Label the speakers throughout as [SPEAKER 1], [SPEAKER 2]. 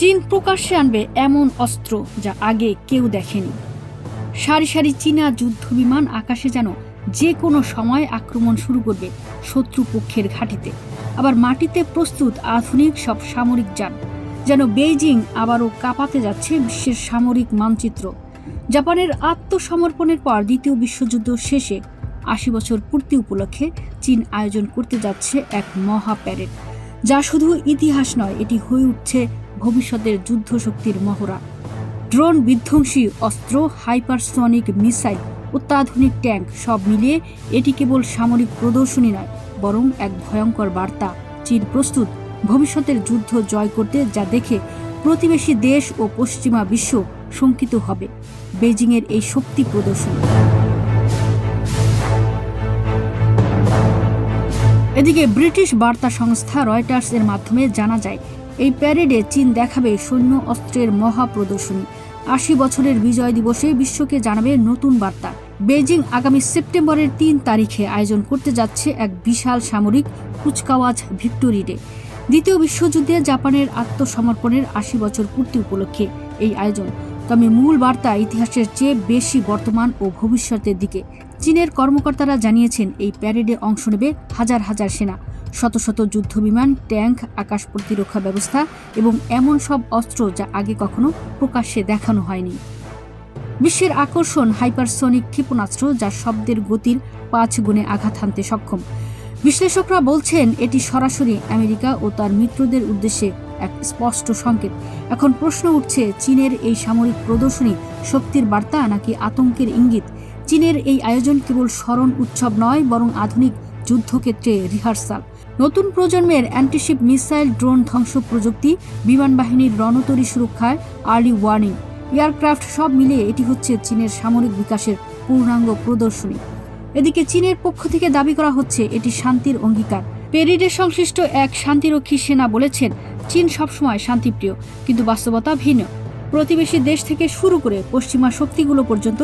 [SPEAKER 1] চীন প্রকাশ্যে আনবে এমন অস্ত্র যা আগে কেউ দেখেনি। সারি সারি চীনা যুদ্ধ বিমান আকাশে যেন যে কোনো সময় আক্রমণ শুরু করবে শত্রু পক্ষের ঘাঁটিতে। আবার মাটিতে প্রস্তুত আধুনিক সব সামরিক যান, যেন বেইজিং আবারও কাঁপাতে যাচ্ছে বিশ্বের সামরিক মানচিত্র। জাপানের আত্মসমর্পণের পর দ্বিতীয় বিশ্বযুদ্ধ শেষে আশি বছর পূর্তি উপলক্ষে চীন আয়োজন করতে যাচ্ছে এক মহা প্যারেড যা শুধু ইতিহাস নয়, এটি হয়ে উঠছে ভবিষ্যতের যুদ্ধ শক্তির মহড়া। ড্রোন বিধ্বংসী অস্ত্র, হাইপারসনিক মিসাইল, অত্যাধুনিক ট্যাঙ্ক সব মিলিয়ে এটি কেবল সামরিক প্রদর্শনী নয়, বরং এক ভয়ঙ্কর বার্তা। চীন প্রস্তুত ভবিষ্যতের যুদ্ধ জয় করতে, যা দেখে প্রতিবেশী দেশ ও পশ্চিমা বিশ্ব শঙ্কিত হবে। বেজিংয়ের এই শক্তি প্রদর্শনী। এদিকে ব্রিটিশ বার্তা সংস্থা রয়টার্স এর মাধ্যমে জানা যায় এই প্যারেডে চীন দেখাবে সৈন্য অস্ত্রের মহা প্রদর্শনী আশি বছরের বিজয় দিবসে বিশ্বকে জানাবে নতুন বার্তা। বেজিং আগামী সেপ্টেম্বরের তিন তারিখে আয়োজন করতে যাচ্ছে এক বিশাল সামরিক কুচকাওয়াজ ভিক্টোরি ডে। দ্বিতীয় বিশ্বযুদ্ধে জাপানের আত্মসমর্পণের আশি বছর পূর্তি উপলক্ষে এই আয়োজন। তবে মূল বার্তা ইতিহাসের চেয়ে বেশি বর্তমান ও ভবিষ্যতের দিকে। চীনের কর্মকর্তারা জানিয়েছেন, এই প্যারেডে অংশ নেবে হাজার হাজার সেনা। শত শত যুদ্ধবিমান, ট্যাঙ্ক, আকাশ প্রতিরক্ষা ব্যবস্থা এবং এমন সব অস্ত্র যা আগে কখনো প্রকাশ্যে দেখানো হয়নি। বিশ্বের আকর্ষণ হাইপারসনিক ক্ষেপণাস্ত্র যা শব্দের গতির পাঁচ গুণে আঘাত হানতে সক্ষম। বিশ্লেষকরা বলছেন, এটি সরাসরি আমেরিকা ও তার মিত্রদের উদ্দেশ্যে এক স্পষ্ট সংকেত। এখন প্রশ্ন উঠছে, চীনের এই সামরিক প্রদর্শনী শক্তির বার্তা নাকি আতঙ্কের ইঙ্গিত? চীনের এই আয়োজন কেবল স্মরণ উৎসব নয়, বরং আধুনিক যুদ্ধক্ষেত্রে রিহার্সাল। নতুন প্রজন্মের অ্যান্টিশিপ মিসাইল ড্রোন ধ্বংস প্রযুক্তি, বিমান বাহিনীর রণতরী সুরক্ষায় আর্লি ওয়ার্নিং। এয়ারক্রাফট সব মিলিয়ে এটি হচ্ছে চীনের সামরিক বিকাশের পূর্ণাঙ্গ প্রদর্শনী। এদিকে চীনের পক্ষ থেকে দাবি করা হচ্ছে, এটি শান্তির অঙ্গীকার। পেরিডে সংশ্লিষ্ট এক শান্তিরক্ষী সেনা বলেছেন, চীন সবসময় শান্তিপ্রিয়, কিন্তু বাস্তবতা ভিন্ন। প্রতিবেশী দেশ থেকে শুরু করে পশ্চিমা শক্তিগুলো পর্যন্ত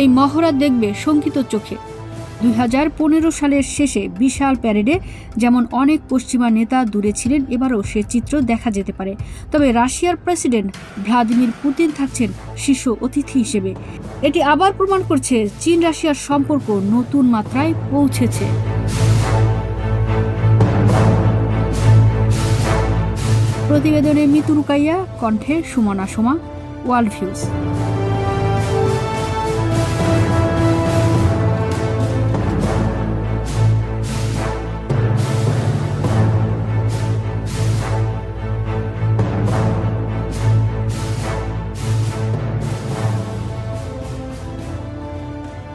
[SPEAKER 1] এই মহড়া দেখবে শঙ্কিত চোখে। দুই হাজার পনেরো সালের শেষে বিশাল প্যারেডে যেমন অনেক পশ্চিমা নেতা দূরে ছিলেন, এবারও সে চিত্র দেখা যেতে পারে। তবে রাশিয়ার প্রেসিডেন্ট ভ্লাদিমির পুতিন থাকছেন শীর্ষ অতিথি হিসেবে। এটি আবার প্রমাণ করছে চীন রাশিয়ার সম্পর্ক নতুন মাত্রায় পৌঁছেছে। প্রতিবেদনে মিতু রুকাইয়া, কণ্ঠে সুমনা সোমা, ওয়ার্ল্ড ভিউজ।